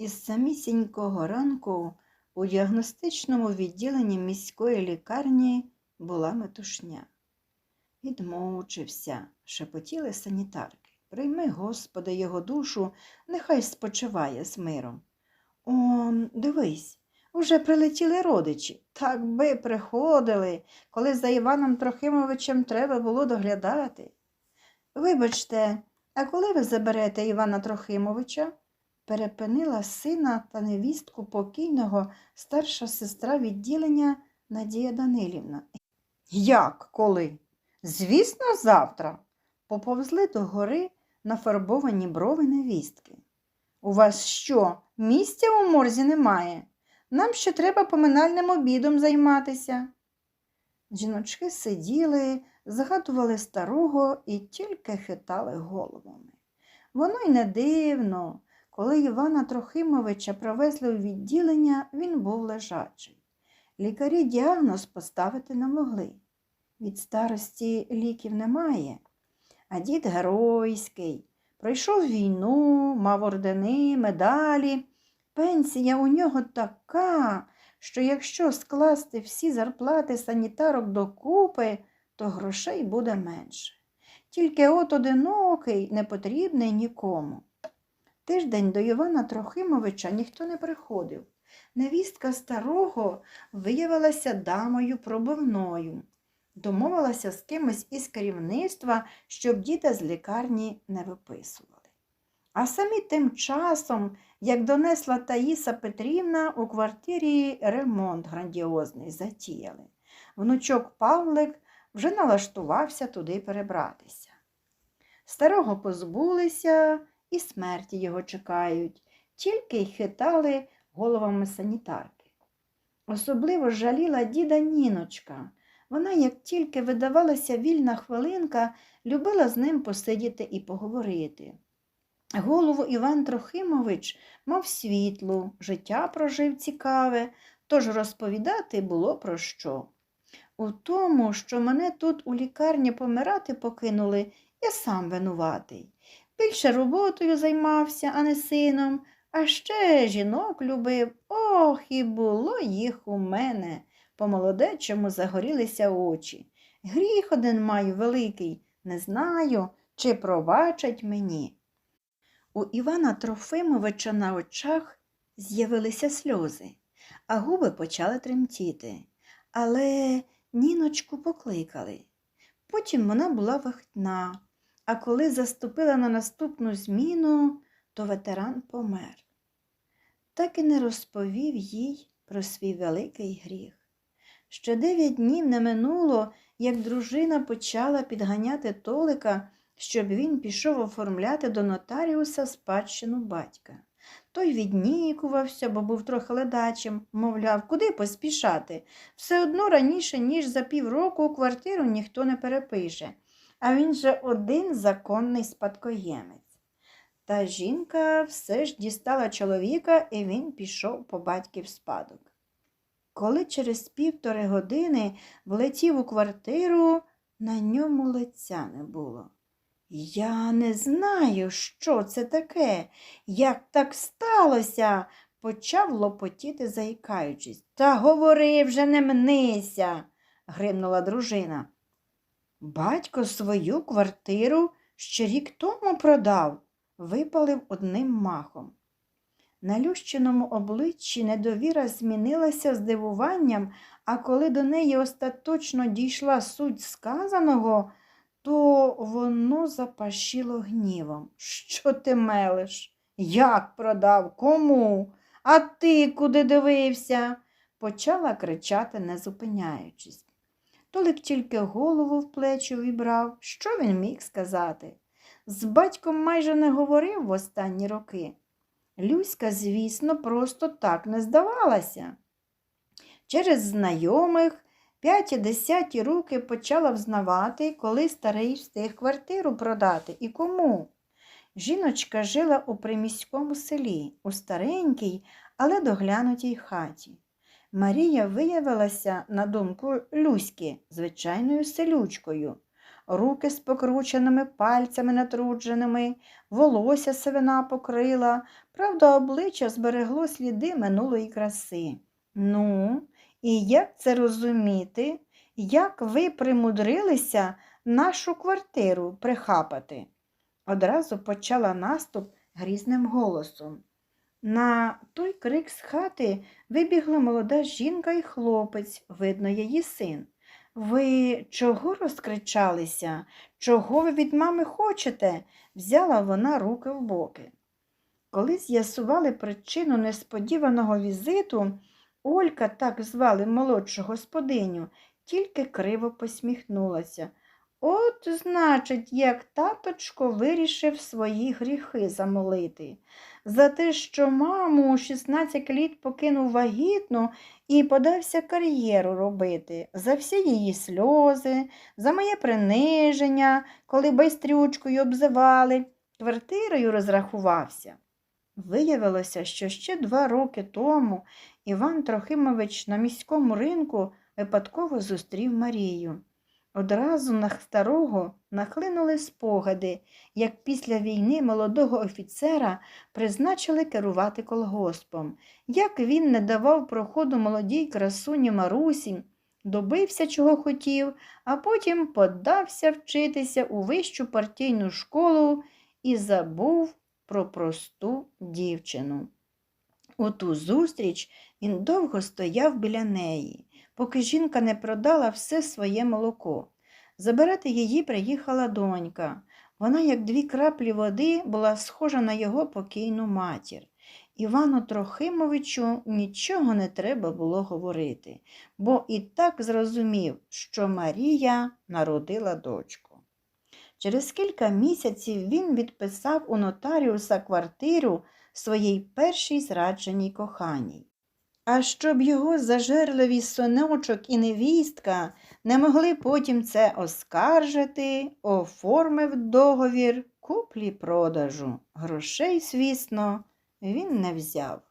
Із самісінького ранку у діагностичному відділенні міської лікарні була метушня. Відмучився, шепотіли санітарки. Прийми, Господи, його душу, нехай спочиває з миром. Он, дивись, уже прилетіли родичі. Так би приходили, коли за Іваном Трохимовичем треба було доглядати. Вибачте, а коли ви заберете Івана Трохимовича? Перепинила сина та невістку покійного старша сестра відділення Надія Данилівна. Як коли? Звісно, завтра. Поповзли до гори нафарбовані брови невістки. У вас що, місця у морзі немає? Нам ще треба поминальним обідом займатися. Жіночки сиділи, згадували старого і тільки хитали головами. Воно й не дивно. Коли Івана Трохимовича провезли у відділення, він був лежачий. Лікарі діагноз поставити не могли. Від старості ліків немає. А дід геройський, пройшов війну, мав ордени, медалі. Пенсія у нього така, що якщо скласти всі зарплати санітарок докупи, то грошей буде менше. Тільки от одинокий, не потрібний нікому. Тиждень до Івана Трохимовича ніхто не приходив. Невістка старого виявилася дамою пробивною. Домовилася з кимось із керівництва, щоб діда з лікарні не виписували. А самі тим часом, як донесла Таїса Петрівна, у квартирі ремонт грандіозний затіяли. Внучок Павлик вже налаштувався туди перебратися. Старого позбулися і смерті його чекають, тільки й хитали головами санітарки. Особливо жаліла діда Ніночка. Вона, як тільки видавалася вільна хвилинка, любила з ним посидіти і поговорити. Голову Іван Трохимович мав світлу, життя прожив цікаве, тож розповідати було про що. У тому, що мене тут у лікарні помирати покинули, я сам винуватий. Більше роботою займався, а не сином, а ще жінок любив. Ох, і було їх у мене. По молодечому загорілися очі. Гріх один маю великий, не знаю, чи пробачать мені. У Івана Трофимовича на очах з'явилися сльози, а губи почали тремтіти. Але Ніночку покликали. Потім вона була вахтна, а коли заступила на наступну зміну, то ветеран помер. Так і не розповів їй про свій великий гріх. Ще дев'ять днів не минуло, як дружина почала підганяти Толика, щоб він пішов оформляти до нотаріуса спадщину батька. Той віднікувався, бо був трохи ледачим, мовляв, куди поспішати. Все одно раніше, ніж за півроку квартиру ніхто не перепише, а він же один законний спадкоємець. Та жінка все ж дістала чоловіка, і він пішов по батьків спадок. Коли через півтори години влетів у квартиру, на ньому лиця не було. Я не знаю, що це таке, як так сталося, почав лопотіти, заїкаючись. Та говори вже не мнися, гримнула дружина. Батько свою квартиру ще рік тому продав, випалив одним махом. На Лющиному обличчі недовіра змінилася здивуванням, а коли до неї остаточно дійшла суть сказаного, то воно запашило гнівом. Що ти мелиш? Як продав? Кому? А ти куди дивився? почала кричати, не зупиняючись. Толик тільки голову в плечі вібрав. Що він міг сказати? З батьком майже не говорив в останні роки. Люська, звісно, просто так не здавалася. Через знайомих п'яті десяті руки почала взнавати, коли старий встиг квартиру продати і кому. Жіночка жила у приміському селі, у старенькій, але доглянутій хаті. Марія виявилася, на думку Люськи, звичайною селючкою. руки з покрученими пальцями натрудженими, волосся сивина покрила, правда, обличчя зберегло сліди минулої краси. Ну, і як це розуміти? Як ви примудрилися нашу квартиру прихапати? Одразу почала наступ грізним голосом. На той крик з хати вибігла молода жінка і хлопець, видно, її син. Ви чого розкричалися? Чого ви від мами хочете? взяла вона руки в боки. Коли з'ясували причину несподіваного візиту, Олька, так звали молодшу господиню, тільки криво посміхнулася. От, значить, як таточко вирішив свої гріхи замолити. За те, що маму у 16 літ покинув вагітну і подався кар'єру робити, за всі її сльози, за моє приниження, коли байстрючкою обзивали, квартирою розрахувався. Виявилося, що ще два роки тому Іван Трохимович на міському ринку випадково зустрів Марію. Одразу на старого нахлинули спогади, як після війни молодого офіцера призначили керувати колгоспом, як він не давав проходу молодій красуні Марусі, добився, чого хотів, а потім подався вчитися у вищу партійну школу і забув про просту дівчину. У ту зустріч він довго стояв біля неї, поки жінка не продала все своє молоко. Забирати її приїхала донька. Вона, як дві краплі води, була схожа на його покійну матір. Івану Трохимовичу нічого не треба було говорити, бо і так зрозумів, що Марія народила дочку. Через кілька місяців він відписав у нотаріуса квартиру своїй першій зрадженій коханій. А щоб його зажерливі соночок і невістка не могли потім це оскаржити, оформив договір куплі-продажу. Грошей, звісно, він не взяв.